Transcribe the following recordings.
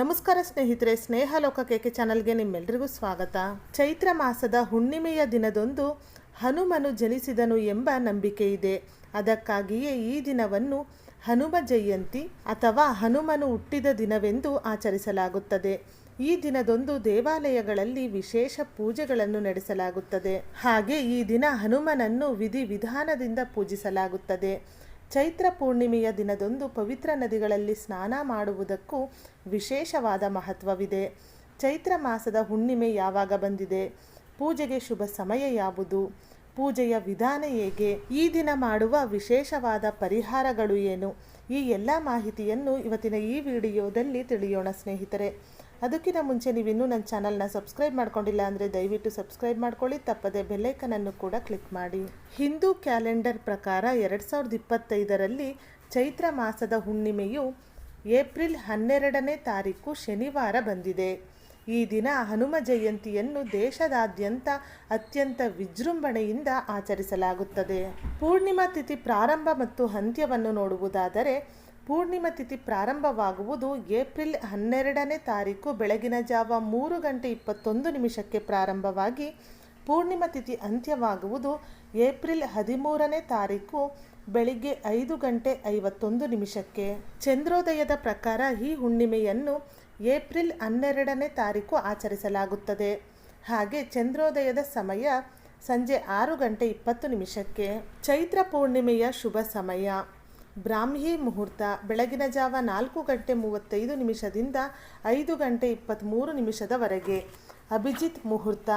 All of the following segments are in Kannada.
ನಮಸ್ಕಾರ ಸ್ನೇಹಿತರೆ ಸ್ನೇಹ ಲೋಕ ಕೇಕೆ ಚಾನಲ್ಗೆ ನಿಮ್ಮೆಲ್ಲರಿಗೂ ಸ್ವಾಗತ. ಚೈತ್ರ ಮಾಸದ ಹುಣ್ಣಿಮೆಯ ದಿನದೊಂದು ಹನುಮನು ಜನಿಸಿದನು ಎಂಬ ನಂಬಿಕೆ ಇದೆ. ಅದಕ್ಕಾಗಿಯೇ ಈ ದಿನವನ್ನು ಹನುಮ ಜಯಂತಿ ಅಥವಾ ಹನುಮನು ಹುಟ್ಟಿದ ದಿನವೆಂದು ಆಚರಿಸಲಾಗುತ್ತದೆ. ಈ ದಿನದೊಂದು ದೇವಾಲಯಗಳಲ್ಲಿ ವಿಶೇಷ ಪೂಜೆಗಳನ್ನು ನಡೆಸಲಾಗುತ್ತದೆ. ಹಾಗೆ ಈ ದಿನ ಹನುಮನನ್ನು ವಿಧಿ ವಿಧಾನದಿಂದ ಪೂಜಿಸಲಾಗುತ್ತದೆ. ಚೈತ್ರ ಪೂರ್ಣಿಮೆಯ ದಿನದಂದು ಪವಿತ್ರ ನದಿಗಳಲ್ಲಿ ಸ್ನಾನ ಮಾಡುವುದಕ್ಕೂ ವಿಶೇಷವಾದ ಮಹತ್ವವಿದೆ. ಚೈತ್ರ ಮಾಸದ ಹುಣ್ಣಿಮೆ ಯಾವಾಗ ಬಂದಿದೆ? ಪೂಜೆಗೆ ಶುಭ ಸಮಯ ಯಾವುದು? ಪೂಜೆಯ ವಿಧಾನ ಹೇಗೆ? ಈ ದಿನ ಮಾಡುವ ವಿಶೇಷವಾದ ಪರಿಹಾರಗಳು ಏನು? ಈ ಎಲ್ಲ ಮಾಹಿತಿಯನ್ನು ಇವತ್ತಿನ ಈ ವಿಡಿಯೋದಲ್ಲಿ ತಿಳಿಯೋಣ ಸ್ನೇಹಿತರೆ. ಅದಕ್ಕಿಂತ ಮುಂಚೆ ನೀವಿನ್ನೂ ನನ್ನ ಚಾನಲ್ನ ಸಬ್ಸ್ಕ್ರೈಬ್ ಮಾಡ್ಕೊಂಡಿಲ್ಲ ಅಂದರೆ ದಯವಿಟ್ಟು ಸಬ್ಸ್ಕ್ರೈಬ್ ಮಾಡ್ಕೊಳ್ಳಿ, ತಪ್ಪದೆ ಬೆಲ್ಲೈಕನನ್ನು ಕೂಡ ಕ್ಲಿಕ್ ಮಾಡಿ. ಹಿಂದೂ ಕ್ಯಾಲೆಂಡರ್ ಪ್ರಕಾರ ಎರಡು ಸಾವಿರದ ಇಪ್ಪತ್ತೈದರಲ್ಲಿ ಚೈತ್ರ ಮಾಸದ ಹುಣ್ಣಿಮೆಯು ಏಪ್ರಿಲ್ ಹನ್ನೆರಡನೇ ತಾರೀಕು ಶನಿವಾರ ಬಂದಿದೆ. ಈ ದಿನ ಹನುಮ ಜಯಂತಿಯನ್ನು ದೇಶದಾದ್ಯಂತ ಅತ್ಯಂತ ವಿಜೃಂಭಣೆಯಿಂದ ಆಚರಿಸಲಾಗುತ್ತದೆ. ಪೂರ್ಣಿಮಾ ತಿಥಿ ಪ್ರಾರಂಭ ಮತ್ತು ಅಂತ್ಯವನ್ನು ನೋಡುವುದಾದರೆ ಪೂರ್ಣಿಮಾ ತಿಥಿ ಪ್ರಾರಂಭವಾಗುವುದು ಏಪ್ರಿಲ್ ಹನ್ನೆರಡನೇ ತಾರೀಕು ಬೆಳಗಿನ ಜಾವ ಮೂರು ಗಂಟೆ ಇಪ್ಪತ್ತೊಂದು ನಿಮಿಷಕ್ಕೆ ಪ್ರಾರಂಭವಾಗಿ ಪೂರ್ಣಿಮಾ ತಿಥಿ ಅಂತ್ಯವಾಗುವುದು ಏಪ್ರಿಲ್ ಹದಿಮೂರನೇ ತಾರೀಕು ಬೆಳಿಗ್ಗೆ ಐದು ಗಂಟೆ ಐವತ್ತೊಂದು ನಿಮಿಷಕ್ಕೆ. ಚಂದ್ರೋದಯದ ಪ್ರಕಾರ ಈ ಹುಣ್ಣಿಮೆಯನ್ನು ಏಪ್ರಿಲ್ ಹನ್ನೆರಡನೇ ತಾರೀಕು ಆಚರಿಸಲಾಗುತ್ತದೆ. ಹಾಗೆ ಚಂದ್ರೋದಯದ ಸಮಯ ಸಂಜೆ ಆರು ಗಂಟೆ ಇಪ್ಪತ್ತು ನಿಮಿಷಕ್ಕೆ. ಚೈತ್ರ ಪೂರ್ಣಿಮೆಯ ಶುಭ ಸಮಯ. ಬ್ರಾಹ್ಮಿ ಮುಹೂರ್ತ ಬೆಳಗಿನ ಜಾವ ನಾಲ್ಕು ಗಂಟೆ ಮೂವತ್ತೈದು ನಿಮಿಷದಿಂದ ಐದು ಗಂಟೆ ಇಪ್ಪತ್ತ್ಮೂರು ನಿಮಿಷದವರೆಗೆ. ಅಭಿಜಿತ್ ಮುಹೂರ್ತ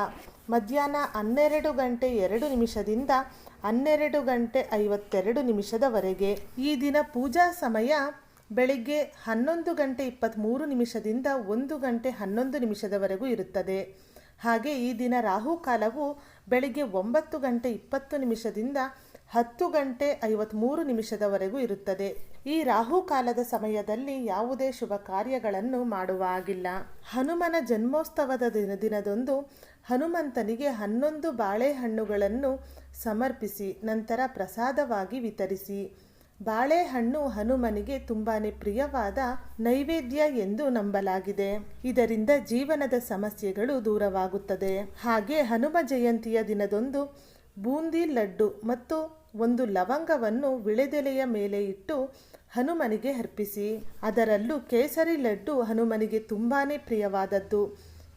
ಮಧ್ಯಾಹ್ನ ಹನ್ನೆರಡು ಗಂಟೆ ಎರಡು ನಿಮಿಷದಿಂದ ಹನ್ನೆರಡು ಗಂಟೆ ಐವತ್ತೆರಡು ನಿಮಿಷದವರೆಗೆ. ಈ ದಿನ ಪೂಜಾ ಸಮಯ ಬೆಳಿಗ್ಗೆ ಹನ್ನೊಂದು ಗಂಟೆ ಇಪ್ಪತ್ತ್ಮೂರು ನಿಮಿಷದಿಂದ ಒಂದು ಗಂಟೆ ಹನ್ನೊಂದು ನಿಮಿಷದವರೆಗೂ ಇರುತ್ತದೆ. ಹಾಗೆ ಈ ದಿನ ರಾಹುಕಾಲವು ಬೆಳಿಗ್ಗೆ ಒಂಬತ್ತು ಗಂಟೆ ಇಪ್ಪತ್ತು ನಿಮಿಷದಿಂದ ಹತ್ತು ಗಂಟೆ ಐವತ್ತ್ಮೂರು ನಿಮಿಷದವರೆಗೂ ಇರುತ್ತದೆ. ಈ ರಾಹುಕಾಲದ ಸಮಯದಲ್ಲಿ ಯಾವುದೇ ಶುಭ ಕಾರ್ಯಗಳನ್ನು ಮಾಡುವ ಹಾಗಿಲ್ಲ ಹನುಮನ ಜನ್ಮೋತ್ಸವದ ದಿನ ದಿನದಂದು ಹನುಮಂತನಿಗೆ ಹನ್ನೊಂದು ಬಾಳೆಹಣ್ಣುಗಳನ್ನು ಸಮರ್ಪಿಸಿ, ನಂತರ ಪ್ರಸಾದವಾಗಿ ವಿತರಿಸಿ. ಬಾಳೆಹಣ್ಣು ಹನುಮನಿಗೆ ತುಂಬಾ ಪ್ರಿಯವಾದ ನೈವೇದ್ಯ ಎಂದು ನಂಬಲಾಗಿದೆ. ಇದರಿಂದ ಜೀವನದ ಸಮಸ್ಯೆಗಳು ದೂರವಾಗುತ್ತದೆ. ಹಾಗೆ ಹನುಮ ಜಯಂತಿಯ ದಿನದಂದು ಬೂಂದಿ ಲಡ್ಡು ಮತ್ತು ಒಂದು ಲವಂಗವನ್ನು ವಿಳೆದೆಲೆಯ ಮೇಲೆ ಇಟ್ಟು ಹನುಮನಿಗೆ ಅರ್ಪಿಸಿ. ಅದರಲ್ಲೂ ಕೇಸರಿ ಲಡ್ಡು ಹನುಮನಿಗೆ ತುಂಬಾ ಪ್ರಿಯವಾದದ್ದು.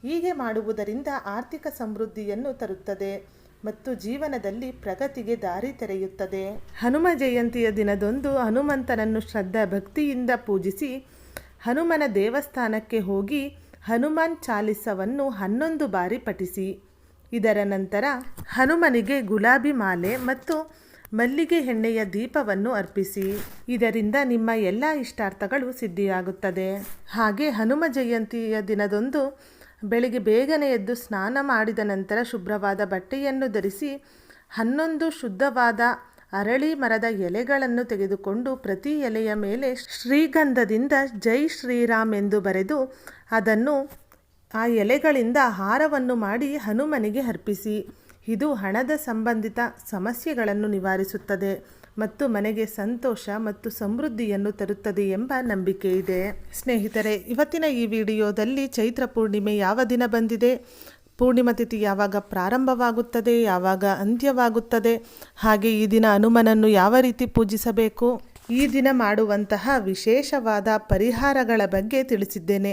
ಹೀಗೆ ಮಾಡುವುದರಿಂದ ಆರ್ಥಿಕ ಸಮೃದ್ಧಿಯನ್ನು ತರುತ್ತದೆ ಮತ್ತು ಜೀವನದಲ್ಲಿ ಪ್ರಗತಿಗೆ ದಾರಿ ತೆರೆಯುತ್ತದೆ. ಹನುಮ ಜಯಂತಿಯ ದಿನದಂದು ಹನುಮಂತನನ್ನು ಶ್ರದ್ಧಾ ಭಕ್ತಿಯಿಂದ ಪೂಜಿಸಿ ಹನುಮನ ದೇವಸ್ಥಾನಕ್ಕೆ ಹೋಗಿ ಹನುಮಾನ್ ಚಾಲಿಸವನ್ನು ಹನ್ನೊಂದು ಬಾರಿ ಪಠಿಸಿ. ಇದರ ನಂತರ ಹನುಮನಿಗೆ ಗುಲಾಬಿ ಮಾಲೆ ಮತ್ತು ಮಲ್ಲಿಗೆ ಎಣ್ಣೆಯ ದೀಪವನ್ನು ಅರ್ಪಿಸಿ. ಇದರಿಂದ ನಿಮ್ಮ ಎಲ್ಲ ಇಷ್ಟಾರ್ಥಗಳು ಸಿದ್ಧಿಯಾಗುತ್ತದೆ. ಹಾಗೆ ಹನುಮ ಜಯಂತಿಯ ದಿನದೊಂದು ಬೆಳಿಗ್ಗೆ ಬೇಗನೆ ಎದ್ದು ಸ್ನಾನ ಮಾಡಿದ ನಂತರ ಶುಭ್ರವಾದ ಬಟ್ಟೆಯನ್ನು ಧರಿಸಿ ಹನ್ನೊಂದು ಶುದ್ಧವಾದ ಅರಳಿ ಮರದ ಎಲೆಗಳನ್ನು ತೆಗೆದುಕೊಂಡು ಪ್ರತಿ ಎಲೆಯ ಮೇಲೆ ಶ್ರೀಗಂಧದಿಂದ ಜೈ ಶ್ರೀರಾಮ್ ಎಂದು ಬರೆದು ಅದನ್ನು ಆ ಎಲೆಗಳಿಂದ ಹಾರವನ್ನು ಮಾಡಿ ಹನುಮನಿಗೆ ಅರ್ಪಿಸಿ. ಇದು ಹಣದ ಸಂಬಂಧಿತ ಸಮಸ್ಯೆಗಳನ್ನು ನಿವಾರಿಸುತ್ತದೆ ಮತ್ತು ಮನೆಗೆ ಸಂತೋಷ ಮತ್ತು ಸಮೃದ್ಧಿಯನ್ನು ತರುತ್ತದೆ ಎಂಬ ನಂಬಿಕೆ ಇದೆ. ಸ್ನೇಹಿತರೆ, ಇವತ್ತಿನ ಈ ವಿಡಿಯೋದಲ್ಲಿ ಚೈತ್ರ ಪೂರ್ಣಿಮೆ ಯಾವ ದಿನ ಬಂದಿದೆ? ಪೂರ್ಣಿಮಾ ತಿಥಿ ಯಾವಾಗ ಪ್ರಾರಂಭವಾಗುತ್ತದೆ? ಯಾವಾಗ ಅಂತ್ಯವಾಗುತ್ತದೆ? ಹಾಗೆ ಈ ದಿನ ಹನುಮನನ್ನು ಯಾವ ರೀತಿ ಪೂಜಿಸಬೇಕು? ಈ ದಿನ ಮಾಡುವಂತಹ ವಿಶೇಷವಾದ ಪರಿಹಾರಗಳ ಬಗ್ಗೆ ತಿಳಿಸಿದ್ದೇನೆ.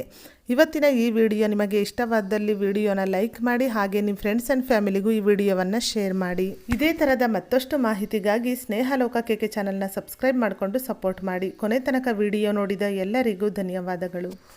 ಇವತ್ತಿನ ಈ ವಿಡಿಯೋ ನಿಮಗೆ ಇಷ್ಟವಾದಲ್ಲಿ ವಿಡಿಯೋನ ಲೈಕ್ ಮಾಡಿ ಹಾಗೆ ನಿಮ್ಮ ಫ್ರೆಂಡ್ಸ್ ಆ್ಯಂಡ್ ಫ್ಯಾಮಿಲಿಗೂ ಈ ವಿಡಿಯೋವನ್ನು ಶೇರ್ ಮಾಡಿ. ಇದೇ ಥರದ ಮತ್ತಷ್ಟು ಮಾಹಿತಿಗಾಗಿ ಸ್ನೇಹಲೋಕಕ್ಕೆ ಕೆಕೆ ಚಾನಲ್ನ ಸಬ್ಸ್ಕ್ರೈಬ್ ಮಾಡಿಕೊಂಡು ಸಪೋರ್ಟ್ ಮಾಡಿ. ಕೊನೆ ತನಕ ವಿಡಿಯೋ ನೋಡಿದ ಎಲ್ಲರಿಗೂ ಧನ್ಯವಾದಗಳು.